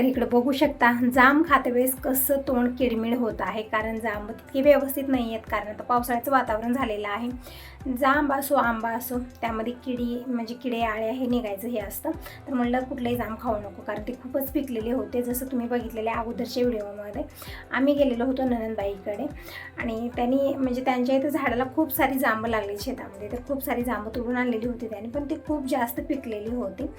तर इकडं बघू शकता जाम खातेवेळेस कसं तोंड किडमिड होत आहे. कारण जांब तितके व्यवस्थित नाही आहेत कारण आता पावसाळ्याचं वातावरण झालेलं आहे. जांब असो आंबा असो त्यामध्ये किडी म्हणजे किडे आळे हे निघायचं हे असतं. तर म्हणलं कुठलंही जांब खाऊ नको कारण ते खूपच पिकलेले होते जसं तुम्ही बघितलेले अगोदरच्या व्हिडिओमध्ये. आम्ही गेलेलो होतो ननंदबाईकडे आणि त्यांनी म्हणजे त्यांच्या इथं झाडाला खूप सारी जांब लागली शेतामध्ये. तर खूप सारी जांब तोडून आणलेली होती त्यांनी पण ती खूप जास्त पिकलेली होती.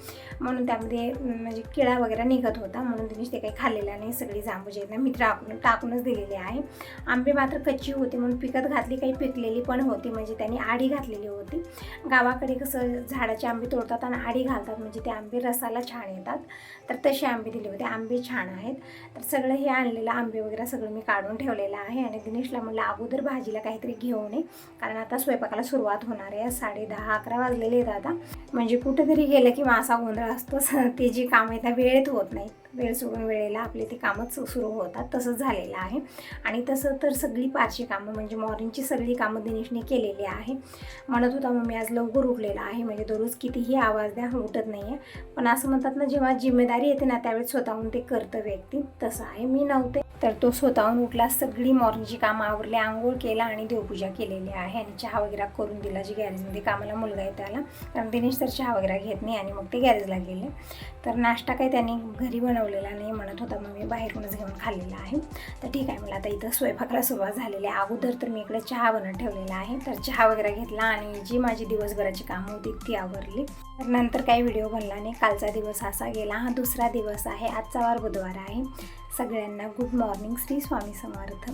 म्हणून त्यामध्ये म्हणजे किडा वगैरे निघत होता. म्हणून तुम्ही ते काही खाल्लेलं नाही सगळी जांभूज आहेत ना मी टाकून टाकूनच दिलेली आहे. आंबे मात्र कच्ची होती म्हणून पिकत घातली काही पिकलेली पण होती म्हणजे त्यांनी आडी घातलेली होती. गावाकडे कसं झाडाचे आंबे तोडतात आणि आडी घालतात म्हणजे ते आंबे रसाला छान येतात. तर तसे आंबे दिले होते आंबे छान आहेत. तर सगळं हे आणलेलं आंबे वगैरे सगळं मी काढून ठेवलेलं आहे आणि दिनेशला म्हणलं अगोदर भाजीला काहीतरी घेऊन ये कारण आता स्वयंपाकाला सुरुवात होणार आहे साडे दहा अकरा वाजलेले आहेत आता. म्हणजे कुठेतरी गेलं की मासा गोंधळ असतो ते जी काम आहेत ना वेळेत होत नाहीत. वेळ सोडून वेळेला आपले ते कामच सुरू होतात तसंच झालेलं आहे. आणि तसं तर सगळी पारची कामं म्हणजे मॉर्निंगची सगळी कामं दिनेशने केलेली आहे. म्हणत होता मग मी आज लवकर उठलेला आहे म्हणजे दररोज कितीही आवाज द्या उठत नाही आहे पण असं म्हणतात ना जेव्हा जिम्मेदारी येते ना त्यावेळेस स्वतःहून ते करतं व्यक्ती. तसं आहे मी नव्हते. तर तो स्वतःहून उठला सगळी मॉर्निंगची कामं आवरले आंघोळ केला आणि देवपूजा केलेली आहे. आणि चहा वगैरे करून दिला जी गॅरेजमध्ये कामाला मुलगा आहे त्याला. कारण दिनेश तर चहा वगैरे घेत नाही आणि मग ते गॅरेजला गेले. तर नाश्ता काही त्यांनी घरी बनवलेला नाही म्हणत होता मग मी बाहेरूनच घेऊन खाल्लेला आहे. तर ठीक आहे मला आता इथं स्वयंपाकाला सुरुवात झालेली आहे. अगोदर तर मी इकडे चहा बनत ठेवलेला आहे. तर चहा वगैरे घेतला आणि जी माझी दिवसभराची कामं होती ती आवरली. तर नंतर काही व्हिडिओ बनला नाही कालचा दिवस असा गेला. हा दुसरा दिवस आहे. आजचा वार बुधवार आहे. सगळ्यांना गुड मॉर्निंग. श्री स्वामी समर्थ.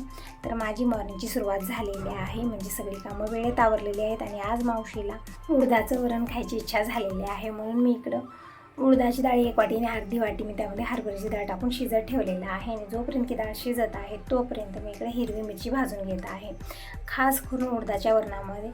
तर माझी मॉर्निंगची सुरुवात झालेली आहे. म्हणजे सगळी कामं वेळेत आवरलेली आहेत आणि आज मावशीला उडदाचं वरण खायची इच्छा झालेली आहे. म्हणून मी इकडं उडदाची डाळ एक वाटी आणि अर्धी वाटी मी त्यामध्ये हरभऱ्याची डाळ टाकून शिजत ठेवलेलं आहे. आणि जोपर्यंत की डाळ शिजत आहे तोपर्यंत मी इकडे हिरवी मिरची भाजून घेत आहे. खास करून उडदाच्या वरणामध्ये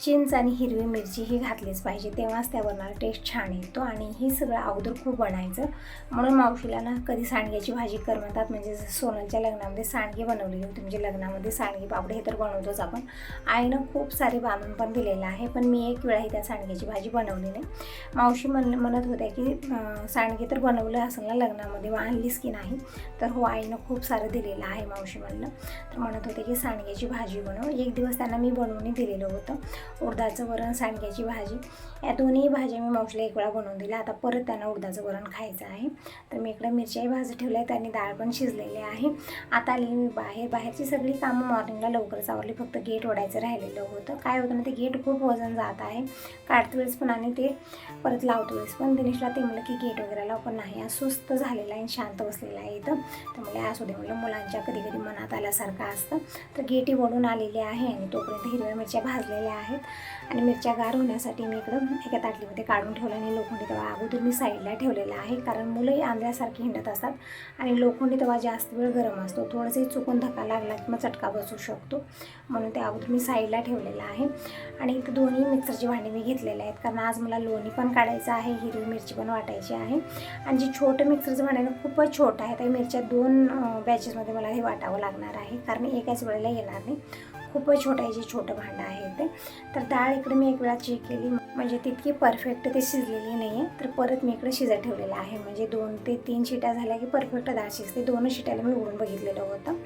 चिंच आणि हिरवी मिरची ही घातलीच पाहिजे. तेव्हाच त्या वरणाला टेस्ट छान येतो आणि हे सगळं अगोदर खूप बनायचं. म्हणून मावशीला ना कधी सांडग्याची भाजी कर म्हणतात म्हणजे सोनलच्या लग्नामध्ये सांडगे बनवलेली होती म्हणजे लग्नामध्ये सांडगे पापडे हे तर बनवतोच आपण. आईनं खूप सारे बांधून पण दिलेलं आहे पण मी एक वेळाही त्या सांडग्याची भाजी बनवली नाही. मावशी म्हण म्हणत होत्या की सांडगे तर बनवलं असेल ना लग्नामध्ये व आणलीस की नाही? तर हो आईनं खूप सारं दिलेलं आहे मावशी म्हणलं तर म्हणत होते की सांडग्याची भाजी बनव. एक दिवस त्यांना मी बनवून दिलेलं होतं. उडदाचं वरण सांडग्याची भाजी. या दोन्ही भाज्या मी मावशीला एक वेळा बनवून दिल्या. आता परत त्यांना उडदाचं वरण खायचं आहे. तर मी इकडे मिरच्याही भाजी ठेवल्या आहेत आणि डाळ पण शिजलेली आहे. आता आलेली मी बाहेर. बाहेरची सगळी कामं मॉर्निंगला लवकरच आवरली फक्त गेट ओढायचं राहिलेलं होतं. काय होतं ना ते गेट खूप वजन जात आहे. काढतो वेळेस पण आणि ते परत लावतो वेळेस पण. दिनेशला ते म्हणलं की गेट वगैरे लाव पण नाही. आज सुस्त झालेला आहे आणि शांत बसलेला आहे इथं. तर मला असू दे. म्हणलं मुलांच्या कधी कधी मनात आल्यासारखं असतं. तर गेटी वळून आलेली आहे आणि तोपर्यंत हिरव्या मिरच्या भाजलेल्या आहेत. आणि मिरच्या गार होण्यासाठी मी इकडं एका ताटलीमध्ये काढून ठेवलं आणि लोखंडी तवा अगोदर मी साईडला ठेवलेला आहे. कारण मुलंही आंध्यासारखी हिंडत असतात आणि लोखंडी तवा जास्त वेळ गरम असतो. थोडंसं चुकून धक्का लागला की मग चटका बसू शकतो. म्हणून ते अगोदर मी साईडला ठेवलेलं आहे. आणि इथं दोन्ही मिक्सरची भांडी मी घेतलेले आहेत. कारण आज मला लोणी पण काढायचं आहे हिरवी मिरची पण वाटायची आहे. आणि जे छोटं मिक्सरचं भांडं आहे खूपच छोटं आहे. त्या मिरच्या दोन बॅचेसमध्ये मला हे वाटावं लागणार आहे. कारण एकाच वेळेला येणार नाही. खूपच छोटं आहे जे छोटं भांडं आहे ते. तर डाळ इकडे मी एक वेळा चेक केली. म्हणजे तितकी परफेक्ट ते शिजलेली नाही आहे तर परत मी इकडे शिजत ठेवलेलं आहे. म्हणजे दोन ते तीन शिट्या झाल्या की परफेक्ट डाळ शिजते. दोन शिट्याला मी उघडून बघितलेलं होतं.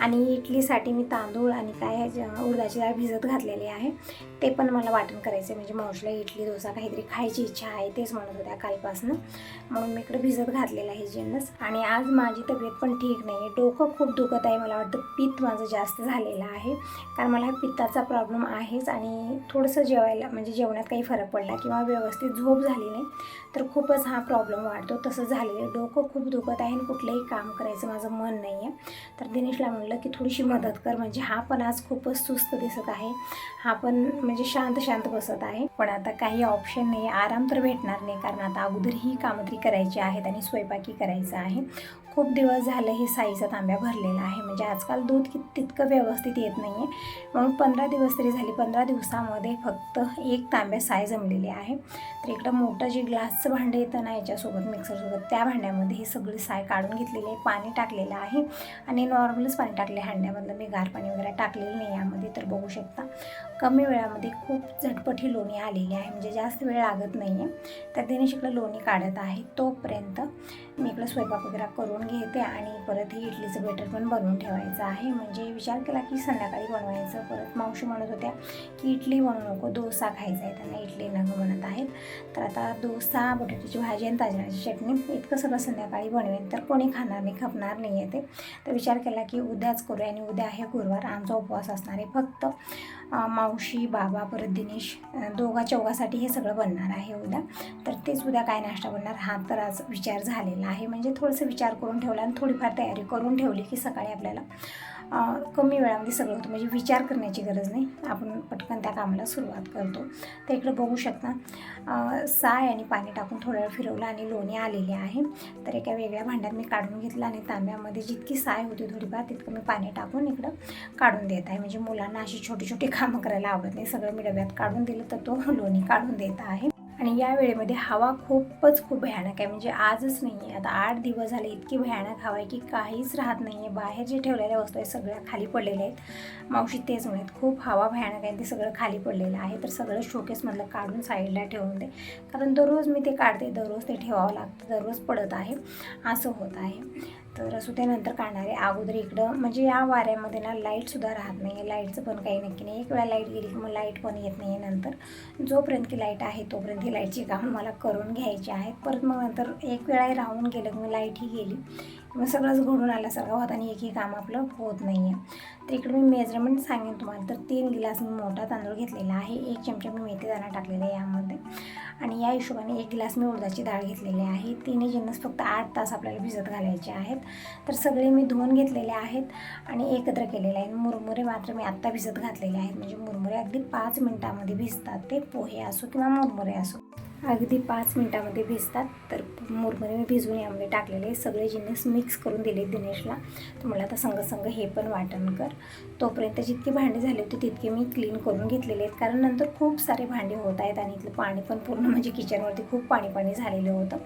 आणि इडलीसाठी मी तांदूळ आणि काय उडदाची डाळ भिजत घातलेली आहे ते पण मला वाटण करायचं आहे म्हणजे मावशीला इडली डोसा काहीतरी खायची इच्छा आहे तेच म्हणत होत्या कालपासनं. म्हणून मी इकडे भिजत घातलेलं आहे जिन्नस. आणि आज माझी तब्येत पण ठीक नाही आहे डोकं खूप दुखत आहे. मला वाटतं पित्त माझं जास्त झालेलं आहे. कारण मला पित्ताचा प्रॉब्लेम आहेच आणि थोडंसं जेवायला म्हणजे जेवणात काही फरक पडला किंवा व्यवस्थित झोप झाली नाही तर खूपच हा प्रॉब्लेम वाढतो. तसं झालेलं आहे. डोकं खूप दुखत आहे आणि कुठलंही काम करायचं माझं मन नाही आहे तर दिनेशला म्हणलं की थोडीशी मदत कर. म्हणजे हा पण आज खूपच सुस्त दिसत आहे. हा पण म्हणजे शांत शांत बसत आहे. पण आता काही ऑप्शन नाही. आराम तर भेटणार नाही. कारण आता अगोदर ही कामं तरी करायची आहेत आणि स्वयंपाकी करायचं आहे. खूप दिवस झालं हे साईचा तांब्या भरलेला आहे. म्हणजे आजकाल दूध कित तितकं व्यवस्थित येत नाही आहे म्हणून पंधरा दिवस तरी झाली. पंधरा दिवसामध्ये फक्त एक तांब्या साय जमलेली आहे. तर इकडं मोठं जे ग्लासचं भांडं येतं ना याच्यासोबत मिक्सरसोबत त्या भांड्यामध्ये ही सगळी साय काढून घेतलेली आहे. पाणी टाकलेलं आहे. आणि नॉर्मलच पाणी टाकले हांड्यामधलं. मी गार पाणी वगैरे टाकलेलं नाही यामध्ये तर बघू शकता. कमी वेळामध्ये खूप झटपट ही लोणी आलेली आहे. म्हणजे जास्त वेळ लागत नाही आहे तर दिनेश इकडं लोणी काढत आहे तोपर्यंत मी इकडं स्वयंपाक वगैरे करून घेते आणि परत ही इडलीचं बेटर पण बनवून ठेवायचं आहे. म्हणजे विचार केला की संध्याकाळी बनवायचं. परत मावशी म्हणत होत्या की इडली बनवू नको डोसा खायचा आहे. त्यांना इडली नको म्हणत आहेत. तर आता डोसा बटाट्याची भाजी आणि ताजण्याची चटणी इतकं सगळं संध्याकाळी बनवेन तर कोणी खाणार नाही खपणार नाही आहे ते. तर विचार केला की उद्याच करूया आणि उद्या आहे गुरुवार. आमचा उपवास असणार आहे फक्त. मावशी बाबा परत दिनेश दोघा चौघासाठी हे सगळं बनणार आहे उद्या. तर तेच उद्या काय नाश्ता बनणार हा तर आज विचार झालेला आहे. म्हणजे थोडंसं विचार करून ठेवला आणि थोडीफार तयारी करून ठेवली की सकाळी आपल्याला कमी वेळामध्ये सगळं होतं. म्हणजे विचार करण्याची गरज नाही. आपण पटकन त्या कामाला सुरुवात करतो. तर इकडं बघू शकता साय आणि पाणी टाकून थोडा वेळ फिरवलं आणि लोणी आलेली आहे. तर एका वेगळ्या भांड्यात मी काढून घेतलं आणि तांब्यामध्ये जितकी साय होती थोडीफार तितकं मी पाणी टाकून इकडं काढून देत आहे. म्हणजे मुलांना अशी छोटी छोटी कामं करायला आवडत नाही. सगळं मी डब्यात काढून दिलं तर तो लोणी काढून देत आहे. आणि या वेळेमध्ये हवा खूपच खूप भयानक आहे. म्हणजे आजच नाही आहे आता आठ दिवस झाले इतकी भयानक हवा आहे की काहीच राहत नाही आहे बाहेर जे ठेवलेल्या वस्तू आहेत सगळ्या खाली पडलेल्या आहेत. मावशी तेच म्हणत खूप हवा भयानक आहे. आणि ते सगळं खाली पडलेलं आहे. तर सगळं शोकेसमधलं काढून साईडला ठेवून दे. कारण दररोज मी ते काढते. दररोज ते ठेवावं लागतं. दररोज पडत आहे. असं होत आहे. तर असू त्यानंतर काढणार. आहे अगोदर इकडं म्हणजे या वाऱ्यामध्ये ना लाईटसुद्धा राहत नाही आहे लाईटचं पण काही नक्की नाही. एक वेळा लाइट गेली की मग लाइट पण येत नाही आहे नंतर. जोपर्यंत की लाइट आहे तोपर्यंत ही लाईटची कामं मला करून घ्यायची आहेत. परत मग नंतर एक वेळा राहून गेलं की मग लाईटही गेली. मग सगळंच घडून आल्यासारखं होत आणि एकही काम आपलं होत नाही आहे तर इकडे मी मेजरमेंट सांगेन तुम्हाला. तर तीन गिलास मी मोठा तांदूळ घेतलेला आहे. एक चमचा मी मेथी दाणा टाकलेला आहे यामध्ये. आणि या हिशोबाने एक गिलास मी उडदाची डाळ घेतलेली आहे. तिन्ही जिन्नस फक्त आठ तास आपल्याला भिजत घालायचे आहेत. तर सगळे मी धुवून घेतलेले आहेत आणि एकत्र केलेले आहेत. मुरमुरे मात्र मी आत्ता भिजत घातलेले आहेत. म्हणजे मुरमुरे अगदी पाच मिनटामध्ये भिजतात ते. पोहे असो किंवा मुरमुरे असो. अगदी पाच मिनटामध्ये भिजतात. तर मुरमुरे मी भिजवून यामध्ये टाकलेले सगळे जिन्नस मिक्स करून दिले दिनेशला. तर मला आता संग संग हे पण वाटण कर. तोपर्यंत जितकी भांडी झाली होती तितके मी क्लीन करून घेतलेले आहेत. कारण नंतर खूप सारे भांडे होत आहेत आणि इथलं पाणी पण पूर्ण म्हणजे किचनवरती खूप पाणी पाणी झालेलं होतं.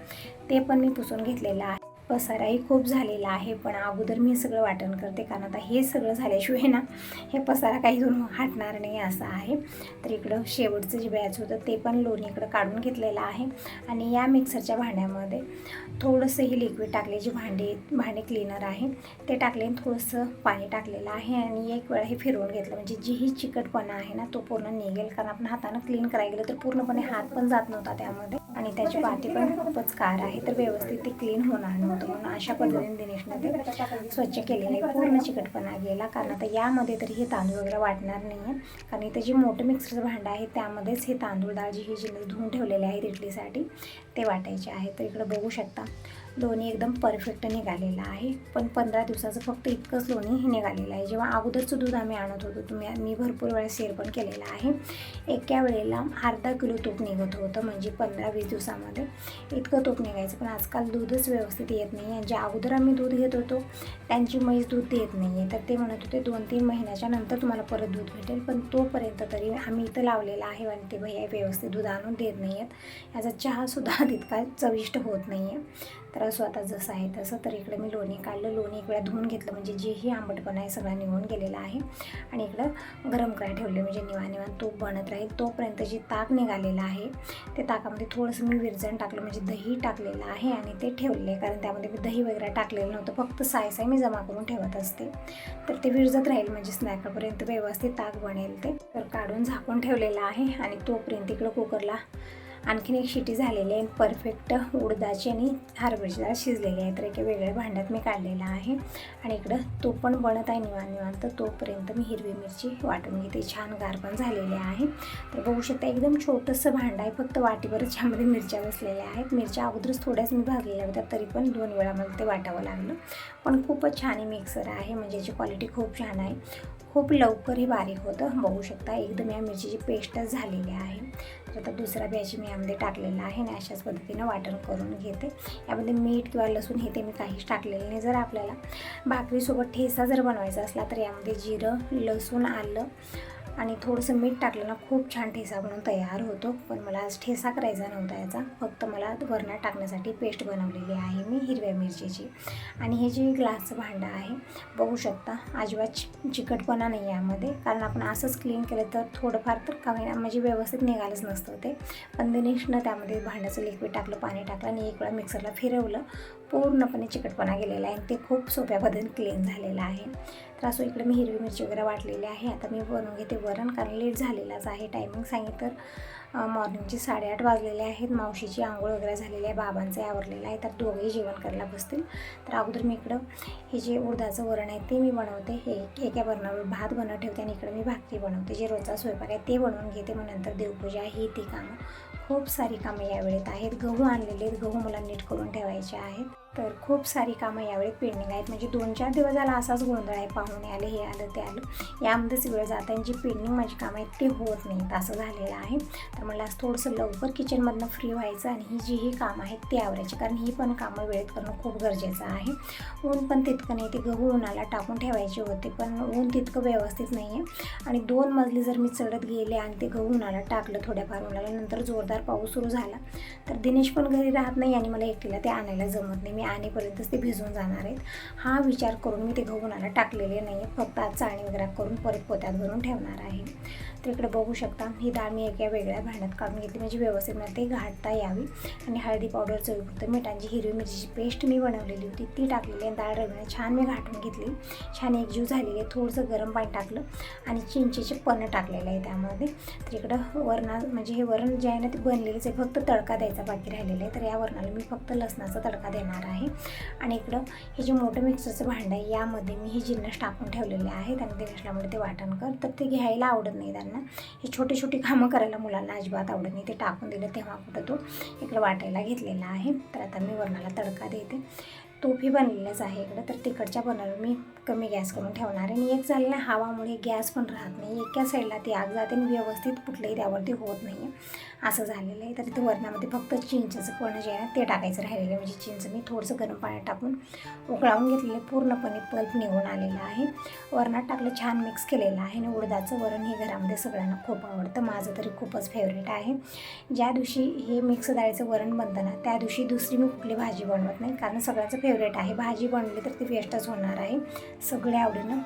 ते पण मी पुसून घेतलेलं आहे. पसाराही खूप झालेला आहे पण अगोदर मी सगळं वाटण करते कारण आता हे सगळं झाल्याशिवाय ना हे पसारा काही दोन हटणार नाही असं आहे. तर इकडं शेवटचं जे बॅच होतं ते पण लोणी इकडं काढून घेतलेलं आहे. आणि या मिक्सरच्या भांड्यामध्ये थोडंसं ही लिक्विड टाकले जे भांडे भांडे क्लीनर आहे ते टाकले आणि थोडंसं पाणी टाकलेलं आहे. आणि एक वेळा हे फिरवून घेतलं म्हणजे जी ही चिकटपणा आहे ना तो पूर्ण निघेल कारण आपण हातानं क्लीन करायला गेलं तर पूर्णपणे हात पण जात नव्हता त्यामध्ये. आणि त्याची पाती पण खूपच कार आहे तर व्यवस्थित ते क्लीन होणार नव्हतं म्हणून अशा पद्धतीने दिनेशने ते स्वच्छ केलेलं आहे. पूर्ण चिकटपणा गेला. कारण आता यामध्ये तरी हे तांदूळ वगैरे वाटणार नाही आहे कारण इथं जे मोठं मिक्सरचं भांडं आहे त्यामध्येच हे तांदूळ डाळ जी हे जिन्नस धुवून ठेवलेले आहेत इडलीसाठी ते वाटायचे आहे. तर इकडं बघू शकता. लोणी एकदम परफेक्ट निघालेलं आहे. पण पंधरा दिवसाचं फक्त इतकंच लोणी हे निघालेलं आहे. जेव्हा अगोदरचं दूध आम्ही आणत होतो तुम्ही मी भरपूर वेळा शेअर पण केलेला आहे. एका वेळेला अर्धा किलो तूप निघत होतं म्हणजे पंधरा वीस दिवसामध्ये. इतकं तूप निघायचं पण आजकाल दूधच व्यवस्थित येत नाही आहे जे अगोदर आम्ही दूध घेत होतो त्यांची म्हैस दूध देत नाही आहे तर ते म्हणत होते दोन तीन महिन्याच्या नंतर तुम्हाला परत दूध भेटेल पण तोपर्यंत तरी आम्ही इथं लावलेला आहे आणि ते भैया व्यवस्थित दूध आणून देत नाही आहेत याचा चहासुद्धा तितका चविष्ट होत नाही आहे तर असं आता जसं आहे तसं तर इकडे मी लोणी काढलं. लोणी एक वेळा धुवून घेतलं म्हणजे जेही आंबटपणा आहे सगळा निघून गेलेला आहे. आणि इकडं गरम करायला ठेवलं म्हणजे निवा निवान तूप बनत राहील. तोपर्यंत जे ताक निघालेलं आहे ते ताकामध्ये थोडंसं मी विरजण टाकलं म्हणजे दही टाकलेलं आहे आणि ते ठेवले. कारण त्यामध्ये मी दही वगैरे टाकलेलं नव्हतं. फक्त साय साय मी जमा करून ठेवत असते. तर ते विरजत राहील म्हणजे स्नॅकपर्यंत व्यवस्थित ताक बनेल ते. तर काढून झाकून ठेवलेलं आहे आणि तोपर्यंत इकडं कुकरला आणखीन एक शिटी झालेली आहे परफेक्ट उडदाची आणि हरभऱ्याची डाळ शिजलेली आहे. तर एका वेगळ्या भांड्यात मी काढलेला आहे. आणि इकडं तो पण बनत आहे निवांत निवांत. तर तोपर्यंत मी हिरवी मिरची वाटून घेते. छान गार पण झालेली आहे. तर बघू शकता एकदम छोटंसं भांडं आहे. फक्त वाटीवरच यामध्ये मिरच्या बसलेल्या आहेत. मिरच्या अगोदरच थोड्याच मी भाजलेल्या होत्या तरी पण दोन वेळा मला ते वाटावं लागलं. पण खूपच छान मिक्सर आहे. म्हणजे याची क्वालिटी खूप छान आहे. खूप लवकर हे बारीक होतं. बघू शकता एकदम या मिरचीची पेस्टच झालेली आहे. तर आता दुसरा बॅच मी यामध्ये टाकलेला आहे आणि अशाच पद्धतीनं वाटण करून घेते. यामध्ये मीठ किंवा लसूण हे ते मी काहीच टाकलेलं नाही. जर आपल्याला भाकरीसोबत ठेसा जर बनवायचा असला तर यामध्ये जिरं लसूण आलं आणि थोडंसं मीठ टाकलं ना खूप छान ठेसा बनवून तयार होतो. पण मला आज ठेसा करायचा नव्हता याचा. फक्त मला वरणात टाकण्यासाठी पेस्ट बनवलेली आहे मी हिरव्या मिरचीची. आणि हे जे ग्लासचं भांडं आहे बघू शकता अजिबात चि- चिकटपणा नाही यामध्ये. कारण आपण असंच क्लीन केलं तर थोडंफार तर कमी म्हणजे व्यवस्थित निघालंच नसतं ते. पण दिनेशनं त्यामध्ये भांड्याचं लिक्विड टाकलं पाणी टाकलं आणि एक वेळा मिक्सरला फिरवलं. पूर्णपणे चिकटपणा गेलेला आहे ते खूप सोप्या पद्धतीने क्लीन झालेलं आहे. तर असं इकडे मी हिरवी मिरची वगैरे वाटलेली आहे. आता मी बनवून घेते वरण कारण लेट झालेलाच आहे टायमिंग सांगितलं तर. मॉर्निंगचे साडेआठ वाजलेले आहेत. मावशीची आंघोळ वगैरे झालेली आहे. बाबांचं आवरलेलं आहे. तर दोघेही जेवण करायला बसतील. तर अगोदर मी इकडं हे जे उडदाचं वरण आहे ते मी बनवते. हे एका वरणावर भात बनवत ठेवते आणि इकडं मी भाकरी बनवते. जे रोजचा स्वयंपाक आहे ते बनवून घेते. मग नंतर देवपूजा ही ती कामं. खूप सारी कामं यावेळेत आहेत. गहू आणलेले आहेत. गहू मला नीट करून ठेवायचे आहेत. तर खूप सारी कामं यावेळी पेंडिंग आहेत. म्हणजे दोन चार दिवस झाला असाच गोंधळ आहे पाहुणे आले हे आलं ते आलं. यामध्येच वेळ जात आहे. जी पेंडिंग माझी कामं आहेत ते होत नाहीत. असं झालेलं आहे. तर मला आज थोडंसं लवकर किचनमधनं फ्री व्हायचं आणि ही जी ही कामं आहेत ते आवरायची. कारण ही पण कामं वेळेत करणं खूप गरजेचं आहे. ऊन पण तितकं नाही. ते गहू उन्हाला टाकून ठेवायचे होते पण ऊन तितकं व्यवस्थित नाही आहे आणि दोन मजली जर मी चढत गेले आणि ते गहू उन्हाला टाकलं थोड्याफार उन्हाला नंतर जोरदार पाऊस सुरू झाला तर दिनेश पण घरी राहत नाही आणि मला एकटीला ते आणायला जमत नाही. मी आणेपर्यंतच ते भिजून जाणार आहेत. हा विचार करून मी ते गहू उन्हाला टाकलेले नाही आहे फक्त आज चाळणी वगैरे करून परत पोत्यात भरून ठेवणार आहे. तर इकडे बघू शकता ही डाळ मी एका वेगळ्या भांड्यात काढून घेतली. म्हणजे व्यवस्थित मला ते घाटता यावी. आणि हळदी पावडर चवीपुरतं मिठांची हिरवी मिरचीची पेस्ट मी बनवलेली होती. ती टाकलेली आणि डाळ रवीने छान मी घाटून घेतली. छान एकजीव झालेली आहे. थोडंसं गरम पाणी टाकलं आणि चिंचेचे पन्ह टाकलेलं आहे त्यामध्ये. तर इकडं वरणा म्हणजे हे वरण जे आहे ना ते बनलेलंच आहे. फक्त तडका द्यायचा बाकी राहिलेला आहे. तर या वरणाला मी फक्त लसणाचा तडका देणार आहे. आणि इकडं हे जे मोठं मिक्सरचं भांडं आहे यामध्ये मी हे जिन्नस टाकून ठेवलेले आहेत आणि नसल्यामुळे ते वाटण कर. तर ते घ्यायला आवडत नाही त्यांना. हे छोटी छोटी कामं करायला मुलांना अजिबात आवडत नाही. ते टाकून दिलं तेव्हा कुठं तो इकडं वाटायला घेतलेला आहे. तर आता मी वरणाला तडका देते. तूपही बनलेलंच आहे इकडं. तर तिकडच्या बनवून मी कमी गॅस करून ठेवणार आहे. आणि एक झालं हवामुळे गॅस पण राहत नाही. एका साईडला ती आग जाते आणि व्यवस्थित कुठलंही त्यावरती होत नाही आहे असं झालेलं आहे. तर तिथं वरणामध्ये फक्त चिंचेचं पण जे आहे ना ते टाकायचं राहिलेलं आहे. म्हणजे चिंच मी थोडंसं गरम पाण्यात टाकून उकळावून घेतलेलं पूर्णपणे पल्प निघून आलेलं आहे. वरणात टाकलं छान मिक्स केलेलं आहे. आणि उडदाचं वरण हे घरामध्ये सगळ्यांना खूप आवडतं. माझं तरी खूपच फेवरेट आहे. ज्या दिवशी हे मिक्स डाळीचं वरण बनतं ना त्या दिवशी दुसरी मी कुठली भाजी बनवत नाही. कारण सगळ्याचं फेवरेट आहे. भाजी बनली तर ती वेस्टच होणार आहे. सगळे आवडीनं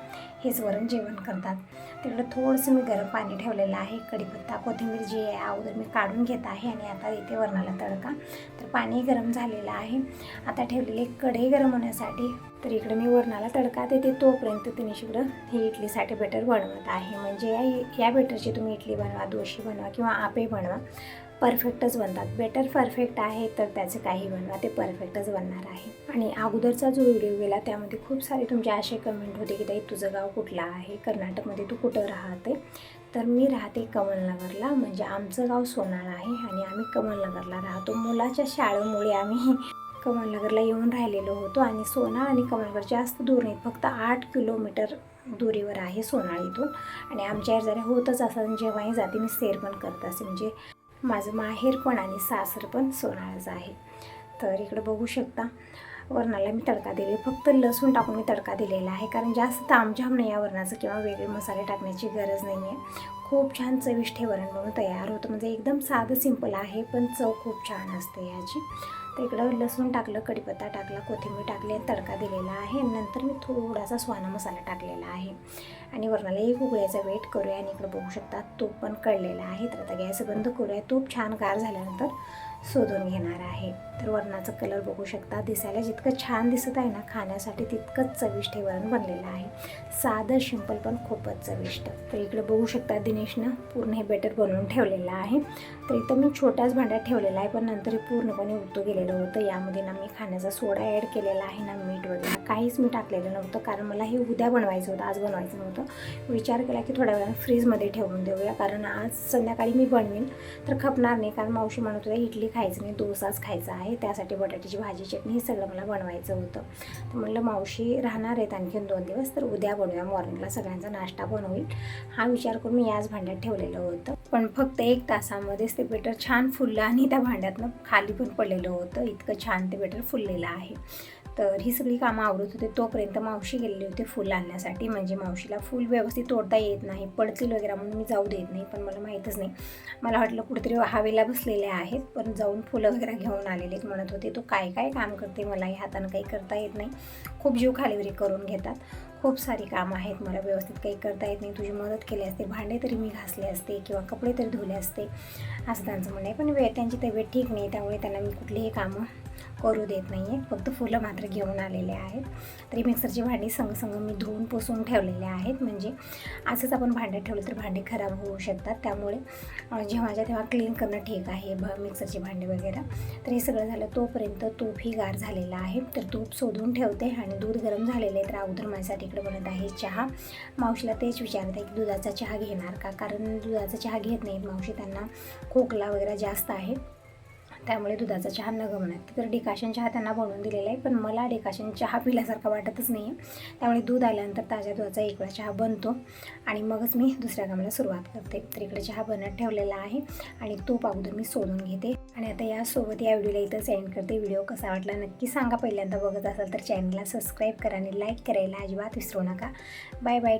हेच वरण जेवण करतात. तिकडं थोडंसं मी गरम पाणी ठेवलेलं आहे. कढीपत्ता कोथिंबीर जी आहे अगोदर मी काढून घेत आहे आणि आता इथे वरणाला तडका. तर पाणी गरम झालेलं आहे. आता ठेवलेले कढई गरम होण्यासाठी तर इकडे मी वरणाला तडका. देते तोपर्यंत तिने इकडं हे इडलीसाठी बेटर बनवत आहे. म्हणजे या या बेटरची तुम्ही इडली बनवा दोशी बनवा किंवा आपे बनवा. परफेक्टच बनतात. बेटर परफेक्ट आहे तर त्याचे काही बनवा ते परफेक्टच बनणार आहे. आणि अगोदरचा जो व्हिडिओ गेला त्यामध्ये खूप सारे तुमचे असे कमेंट होते की ताई तुझं गाव कुठलं आहे? कर्नाटकमध्ये तू कुठं राहते? तर मी राहते कमलनगरला म्हणजे आमचं गाव सोनाळा आहे आणि आम्ही कमलनगरला राहतो. मुलाच्या शाळेमुळे आम्ही कमलनगरला येऊन राहिलेलो होतो आणि सोना आणि कमलनगर जास्त दूर नाही फक्त आठ किलोमीटर दुरीवर आहे सोनाळीतून इथून. आणि आमच्या जरा होतच असं जेव्हाही जाते मी सेर पण करत असते म्हणजे माझं माहेर पण आणि सासर पण सोनाळाचं आहे. तर इकडं बघू शकता वरणाला मी तडका दिले फक्त लसूण टाकून मी तडका दिलेला आहे. कारण जास्त तामझाम नाही या वरणाचं किंवा वेगळे मसाले टाकण्याची गरज नाही आहे खूप छान चविष्ट हे वरण म्हणून तयार होतं. म्हणजे एकदम साधं सिंपल आहे पण चव खूप छान असते याची तर इकडं लसूण टाकलं कढीपत्ता टाकला कोथिंबीर टाकली आणि तडका दिलेला आहे. आणि नंतर मी थोडासा स्वाना मसाला टाकलेला आहे. आणि वरणाला एक उकळ्याचा वेट करूया आणि इकडं बघू शकता तूप पण कळलेला आहे. तर आता गॅस बंद करूया. तूप छान गार झाल्यानंतर शोधून घेणार आहे. तर वरणाचा कलर बघू शकता. दिसायला जितकं छान दिसत आहे ना खाण्यासाठी तितकंच चविष्ट हे वरण बनलेलं आहे. साधं सिंपल पण खूपच चविष्ट. तर इकडे बघू शकता दिनेशनं पूर्ण हे बेटर बनवून ठेवलेलं आहे. तर इथं मी छोट्याच भांड्यात ठेवलेलं आहे पण नंतर हे पूर्णपणे उतू गेलेलं होतं. यामध्ये ना मी खाण्याचा सोडा ॲड केलेला आहे ना मीठ वगैरे. काहीच मी टाकलेलं नव्हतं कारण मला हे उद्या बनवायचं होतं आज बनवायचं नव्हतं. विचार केला की थोड्या वेळानं फ्रीजमध्ये ठेवून देऊया कारण आज संध्याकाळी मी बनवीन तर खपणार नाही. कारण मावशी म्हणत होत्या इडली खायचं नाही डोसाच खायचा आहे. त्यासाठी बटाट्याची भाजी चटणी हे सगळं मला बनवायचं होतं. तर म्हटलं मावशी राहणार आहेत आणखीन दोन दिवस तर उद्या बनवूया. मॉर्निंगला सगळ्यांचा नाश्ता होईल. हा विचार करून मी याच भांड्यात ठेवलेलं होतं. पण फक्त एक तासामध्येच ते बेटर छान फुललं आणि त्या भांड्यातनं खाली पण पडलेलं होतं. इतकं छान ते बेटर फुललेलं आहे. तर ही सगळी कामं आवरत होते. तोपर्यंत मावशी गेलेली होती फुलं आणण्यासाठी. म्हणजे मावशीला फुल व्यवस्थित तोडता येत नाही पडतील वगैरे म्हणून मी जाऊ देत नाही. पण मला माहीतच नाही. मला वाटलं कुठेतरी हवेला बसलेले आहेत पण जाऊन फुलं वगैरे घेऊन आलेले म्हणत होते. तो काय काय काम करते? मलाही हातानं काही करता येत नाही. खूप जीव खालीवरी करून घेतात. खूप सारी कामं आहेत. मला व्यवस्थित काही करता येत नाही. तुझी मदत केली असते. भांडे तरी मी घासले असते किंवा कपडे तरी धुले असते. असं त्यांचं म्हणणं आहे. पण वेळ त्यांची तब्येत ठीक नाही. त्यामुळे त्यांना मी कुठलीही कामं करू देत नाही आहे फक्त फुलं मात्र घेऊन आलेले आहेत. तरी मिक्सरची भांडी संग संग मी धुवून पुसून ठेवलेले आहेत. म्हणजे असंच आपण भांड्यात ठेवलं तर भांडे खराब होऊ शकतात. त्यामुळे जेव्हाच्या तेव्हा क्लीन करणं ठीक आहे भ मिक्सरची भांडी वगैरे तर हे सगळं झालं तोपर्यंत तूपही गार झालेला आहे. तर तूप शोधून ठेवते आणि दूध गरम झालेलं आहे. तर अगोदर माझ्यासाठी इकडे बनत आहे चहा. मावशीला तेच विचारत आहे की दुधाचा चहा घेणार का? कारण दुधाचा चहा घेत नाहीत मावशी. त्यांना खोकला वगैरे जास्त आहे. त्यामुळे दुधाचा चहा न गमणार. तर डिकाशन चहा त्यांना बनवून दिलेला आहे पण मला डिकाशन चहा पिल्यासारखा वाटतच नाही आहे त्यामुळे दूध आल्यानंतर ताज्या दुधाचा एक वेळा चहा बनतो आणि मगच मी दुसऱ्या कामाला सुरुवात करते. तर इकडे चहा बनत ठेवलेला आहे आणि तूप अगोदर मी सोडून घेते. आणि आता यासोबत या व्हिडिओला इथं सेंड करते. व्हिडिओ कसा वाटला नक्की सांगा. पहिल्यांदा बघत असाल तर चॅनलला सबस्क्राईब करा आणि लाईक करायला अजिबात विसरू नका. Bye bye